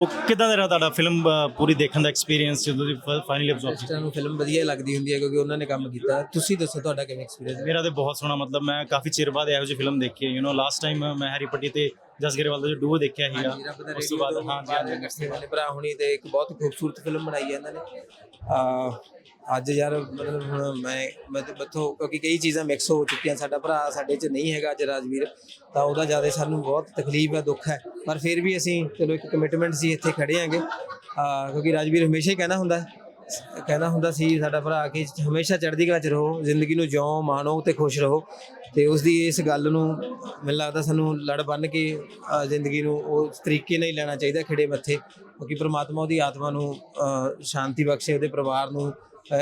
ਉਹ ਕਿਦਾਂ ਦਾ ਰਿਹਾ ਤੁਹਾਡਾ ਫਿਲਮ ਪੂਰੀ ਦੇਖਣ ਦਾ ਐਕਸਪੀਰੀਅੰਸ ਜਦੋਂ ਦੀ ਫਾਈਨਲੀ ਅਬਜ਼ਰਵ ਕੀਤੀ ਨੂੰ ਫਿਲਮ ਵਧੀਆ ਲੱਗਦੀ ਹੁੰਦੀ ਹੈ ਕਿਉਂਕਿ ਉਹਨਾਂ ਨੇ ਕੰਮ ਕੀਤਾ। ਤੁਸੀਂ ਦੱਸੋ ਤੁਹਾਡਾ ਕਿਵੇਂ ਐਕਸਪੀਰੀਅੰਸ ਮੇਰਾ ਤੇ ਬਹੁਤ ਸੋਹਣਾ ਮਤਲਬ ਮੈਂ ਕਾਫੀ ਚਿਰ ਬਾਅਦ ਇਹੋ ਜਿਹੀ ਫਿਲਮ ਦੇਖੀ ਹੈ। ਯੂ نو ਲਾਸਟ ਟਾਈਮ ਮੈਂ ਹੈਰੀ ਪੱਟੀ ਤੇ ਜਸ ਗਰੇਵਾਲ ਦਾ ਜੋ ਡੂਓ ਦੇਖਿਆ ਸੀਗਾ ਉਸ ਤੋਂ ਬਾਅਦ ਹਾਂ ਜੀ, ਹਾਂਜੀ ਨਕਸੇ ਵਾਲੇ ਭਰਾ ਹੁਣੀ ਤੇ ਇੱਕ ਬਹੁਤ ਖੂਬਸੂਰਤ ਫਿਲਮ ਬਣਾਈ ਹੈ ਇਹਨਾਂ ਨੇ। ਆ ਅੱਜ ਯਾਰ ਮਤਲਬ ਹੁਣ ਮੈਂ ਮੈਂ ਤੇ ਬੱਥੋਂ ਕਿਉਂਕਿ ਕਈ ਚੀਜ਼ਾਂ ਮਿਕਸ ਹੋ ਚੁੱਕੀਆਂ। ਸਾਡਾ ਭਰਾ ਸਾਡੇ 'ਚ ਨਹੀਂ ਹੈਗਾ ਅੱਜ ਰਾਜਵੀਰ ਤਾਂ ਉਹਦਾ ਜ਼ਿਆਦਾ ਸਾਨੂੰ ਬਹੁਤ ਤਕਲੀਫ ਹੈ ਦੁੱਖ ਹੈ। ਪਰ ਫਿਰ ਵੀ ਅਸੀਂ ਚਲੋ ਇੱਕ ਕਮਿਟਮੈਂਟ ਸੀ ਇੱਥੇ ਖੜੇ ਆਂਗੇ ਕਿਉਂਕਿ ਰਾਜਵੀਰ ਹਮੇਸ਼ਾ ਹੀ ਕਹਿੰਦਾ ਹੁੰਦਾ ਕਹਿੰਦਾ ਹੁੰਦਾ ਸੀ ਸਾਡਾ ਭਰਾ ਕਿ ਹਮੇਸ਼ਾ ਚੜ੍ਹਦੀ ਕਲਾ 'ਚ ਰਹੋ ਜ਼ਿੰਦਗੀ ਨੂੰ ਜਿਉ ਮਾਣੋ ਤੇ ਖੁਸ਼ ਰਹੋ। ਤੇ ਉਸ ਦੀ ਇਸ ਗੱਲ ਨੂੰ ਮੈਨੂੰ ਲੱਗਦਾ ਸਾਨੂੰ ਲੜ ਬੰਨ ਕੇ ਜ਼ਿੰਦਗੀ ਨੂੰ ਉਸ ਤਰੀਕੇ ਨਾਲ ਹੀ ਲੈਣਾ ਚਾਹੀਦਾ ਖਿੜੇ ਮੱਥੇ। ਕਿਉਂਕਿ ਪ੍ਰਮਾਤਮਾ ਉਹਦੀ ਆਤਮਾ ਨੂੰ ਸ਼ਾਂਤੀ ਬਖਸ਼ੇ ਉਹਦੇ ਪਰਿਵਾਰ ਨੂੰ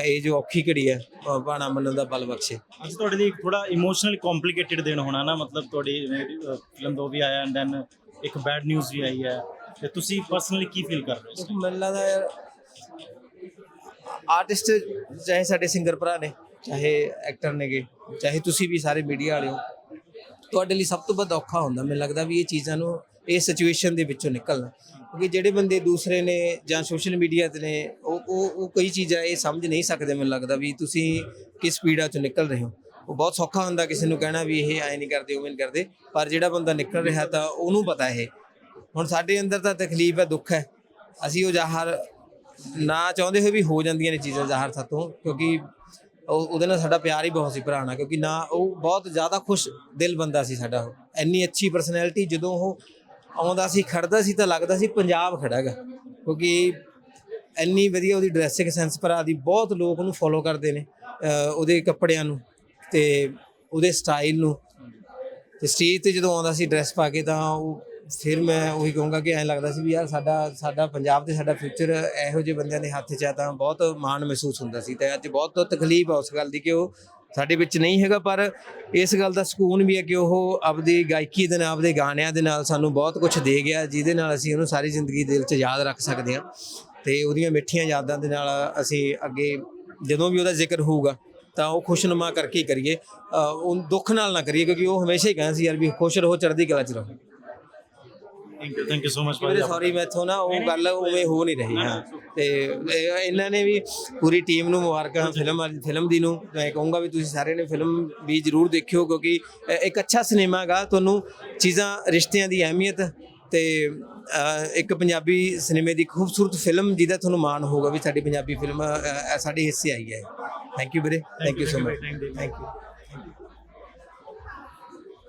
ਇਹ ਜੋ ਔਖੀ ਘੜੀ ਹੈ ਅ, ਬਾਣਾ ਮੰਨਣ ਦਾ ਬਲ ਬਖਸ਼ੇ। ਅੱਜ ਤੁਹਾਡੇ ਲਈ ਥੋੜਾ ਇਮੋਸ਼ਨਲੀ ਕੰਪਲਿਕੇਟਡ ਦਿਨ ਹੋਣਾ ਨਾ ਮਤਲਬ ਤੁਹਾਡੀ ਫਿਲਮ ਤੋਂ ਵੀ ਆਇਆ ਐਂਡ ਦੈਨ ਇੱਕ ਬੈਡ ਨਿਊਜ਼ ਵੀ ਆਈ ਹੈ। ਤੇ ਤੁਸੀਂ ਪਰਸਨਲੀ ਕੀ ਫੀਲ ਕਰ ਰਹੇ ਹੋ ਮੈਨੂੰ ਲੱਗਦਾ ਯਾਰ ਆਰਟਿਸਟ ਚਾਹੇ ਸਾਡੇ ਸਿੰਗਰ ਭਰਾ ਨੇ, ਚਾਹੇ ਐਕਟਰ ਨੇਗੇ, ਚਾਹੇ ਤੁਸੀਂ ਵੀ ਸਾਰੇ ਮੀਡੀਆ ਵਾਲੇ ਹੋ, ਤੁਹਾਡੇ ਲਈ ਸਭ ਤੋਂ ਵੱਧ ਔਖਾ ਹੁੰਦਾ, ਮੈਨੂੰ ਲੱਗਦਾ ਵੀ ਇਹ ਚੀਜ਼ਾਂ ਨੂੰ, ਇਹ ਸਿਚੁਏਸ਼ਨ ਦੇ ਵਿੱਚੋਂ ਨਿਕਲਣਾ। ਕਿਉਂਕਿ ਜਿਹੜੇ ਬੰਦੇ ਦੂਸਰੇ ਨੇ ਜਾਂ ਸੋਸ਼ਲ ਮੀਡੀਆ ਤੇ ਨੇ, ਉਹ ਉਹ ਉਹ ਕਈ ਚੀਜ਼ਾਂ ਇਹ ਸਮਝ ਨਹੀਂ ਸਕਦੇ, ਮੈਨੂੰ ਲੱਗਦਾ ਵੀ ਤੁਸੀਂ ਕਿਸ ਪੀੜਾ ਚੋਂ ਨਿਕਲ ਰਹੇ ਹੋ। ਉਹ ਬਹੁਤ ਸੌਖਾ ਹੁੰਦਾ ਕਿਸੇ ਨੂੰ ਕਹਿਣਾ ਵੀ ਇਹ ਐ ਨਹੀਂ ਕਰਦੇ, ਉਵੇਂ ਨਹੀਂ ਕਰਦੇ, ਪਰ ਜਿਹੜਾ ਬੰਦਾ ਨਿਕਲ ਰਿਹਾ ਤਾਂ ਉਹਨੂੰ ਪਤਾ ਇਹ। ਹੁਣ ਸਾਡੇ ਅੰਦਰ ਤਾਂ ਤਕਲੀਫ ਹੈ, ਦੁੱਖ ਹੈ। ਅਸੀਂ ਉਹ ਜ਼ਾਹਰ ਨਾ ਚਾਹੁੰਦੇ ਹੋਏ ਵੀ ਹੋ ਜਾਂਦੀਆਂ ਨੇ ਚੀਜ਼ਾਂ ਜ਼ਾਹਰ ਸਾਤੋਂ, ਕਿਉਂਕਿ ਉਹ ਉਹਦੇ ਨਾਲ ਸਾਡਾ ਪਿਆਰ ਹੀ ਬਹੁਤ ਸੀ ਭਰਾ ਨਾਲ ਕਿਉਂਕਿ ਨਾ ਉਹ ਬਹੁਤ ਜ਼ਿਆਦਾ ਖੁਸ਼ ਦਿਲ ਬੰਦਾ ਸੀ ਸਾਡਾ ਉਹ। ਇੰਨੀ ਅੱਛੀ ਪਰਸਨੈਲਿਟੀ ਜਦੋਂ ਉਹ ਆਉਂਦਾ ਸੀ, ਖੜਦਾ ਸੀ ਤਾਂ ਲੱਗਦਾ ਸੀ ਪੰਜਾਬ ਖੜਾ ਹੈਗਾ। ਕਿਉਂਕਿ ਇੰਨੀ ਵਧੀਆ ਉਹਦੀ ਡਰੈਸਿੰਗ ਸੈਂਸ ਭਰਾ ਦੀ, ਬਹੁਤ ਲੋਕ ਉਹਨੂੰ ਫੋਲੋ ਕਰਦੇ ਨੇ ਉਹਦੇ ਕੱਪੜਿਆਂ ਨੂੰ। ਤੇ ਉਹਦੇ ਸਟਾਈਲ ਨੂੰ ਤੇ ਸਟੇਜ ਤੇ ਜਦੋਂ ਆਉਂਦਾ ਸੀ ਡਰੈਸ ਪਾ ਕੇ ਤਾਂ ਉਹ ਫਿਰ ਮੈਂ ਉਹੀ ਕਹੂੰਗਾ ਕਿ ਐਂ ਲੱਗਦਾ ਸੀ ਵੀ ਯਾਰ ਸਾਡਾ ਸਾਡਾ ਪੰਜਾਬ ਤੇ ਸਾਡਾ ਫਿਊਚਰ ਇਹੋ ਜਿਹੇ ਬੰਦਿਆਂ ਦੇ ਹੱਥ 'ਚ ਆ ਤਾਂ ਬਹੁਤ ਮਾਣ ਮਹਿਸੂਸ ਹੁੰਦਾ ਸੀ ਤੇ ਅੱਜ ਬਹੁਤ ਤਕਲੀਫ ਆ ਉਸ ਗੱਲ ਦੀ ਕਿ ਉਹ ਸਾਡੇ ਵਿੱਚ ਨਹੀਂ ਹੈਗਾ, ਪਰ ਇਸ ਗੱਲ ਦਾ ਸਕੂਨ ਵੀ ਹੈ ਕਿ ਉਹ ਆਪਦੀ ਗਾਇਕੀ ਦੇ ਨਾਲ, ਆਪਦੇ ਗਾਣਿਆਂ ਦੇ ਨਾਲ ਸਾਨੂੰ ਬਹੁਤ ਕੁਝ ਦੇ ਗਿਆ, ਜਿਹਦੇ ਨਾਲ ਅਸੀਂ ਉਹਨੂੰ ਸਾਰੀ ਜ਼ਿੰਦਗੀ ਦਿਲ 'ਚ ਯਾਦ ਰੱਖ ਸਕਦੇ ਹਾਂ ਤੇ ਉਹਦੀਆਂ ਮਿੱਠੀਆਂ ਯਾਦਾਂ ਦੇ ਨਾਲ ਅਸੀਂ ਅੱਗੇ ਜਦੋਂ ਵੀ ਉਹਦਾ ਜ਼ਿਕਰ ਹੋਊਗਾ ਤਾਂ ਉਹ ਖੁਸ਼ਨੁਮਾ ਕਰਕੇ ਹੀ ਕਰੀਏ। ਉਹ ਦੁੱਖ ਨਾਲ ਨਾ ਕਰੀਏ ਕਿਉਂਕਿ ਉਹ ਹਮੇਸ਼ਾ ਹੀ ਕਹਿੰਦਾ ਸੀ ਯਾਰ ਵੀ ਖੁਸ਼ ਰਹੋ ਚੜ੍ਹਦੀ ਕਲਾ 'ਚ ਰਹੋ। Thank you thank you so much ਮੇਰੇ ਸੌਰੀ ਮੈਥੋਂ ਨਾ ਉਹ ਗੱਲ ਉਵੇਂ ਹੋ ਨਹੀਂ ਰਹੀ। ਹਾਂ ਤੇ ਇਹ- ਇਹਨਾਂ ਨੇ ਵੀ ਪੂਰੀ ਟੀਮ ਨੂੰ ਮੁਬਾਰਕਾਂ ਫਿਲਮ ਫਿਲਮ ਦੀ ਨੂੰ। ਮੈਂ ਕਹੂੰਗਾ ਵੀ ਤੁਸੀਂ ਸਾਰਿਆਂ ਨੇ ਫਿਲਮ ਵੀ ਜ਼ਰੂਰ ਦੇਖਿਓ ਕਿਉਂਕਿ ਇੱਕ ਅੱਛਾ ਸਿਨੇਮਾ ਗਾ। ਤੁਹਾਨੂੰ ਚੀਜ਼ਾਂ ਰਿਸ਼ਤਿਆਂ ਦੀ ਅਹਿਮੀਅਤ ਤੇ ਇੱਕ ਪੰਜਾਬੀ ਸਿਨੇਮੇ ਦੀ ਖੂਬਸੂਰਤ ਫਿਲਮ ਜਿਹਦਾ ਤੁਹਾਨੂੰ ਮਾਣ ਹੋਊਗਾ ਵੀ ਸਾਡੀ ਪੰਜਾਬੀ ਫਿਲਮ ਸਾਡੇ ਹਿੱਸੇ ਆਈ ਹੈ। ਥੈਂਕ ਯੂ ਵੀਰੇ thank you so much thank you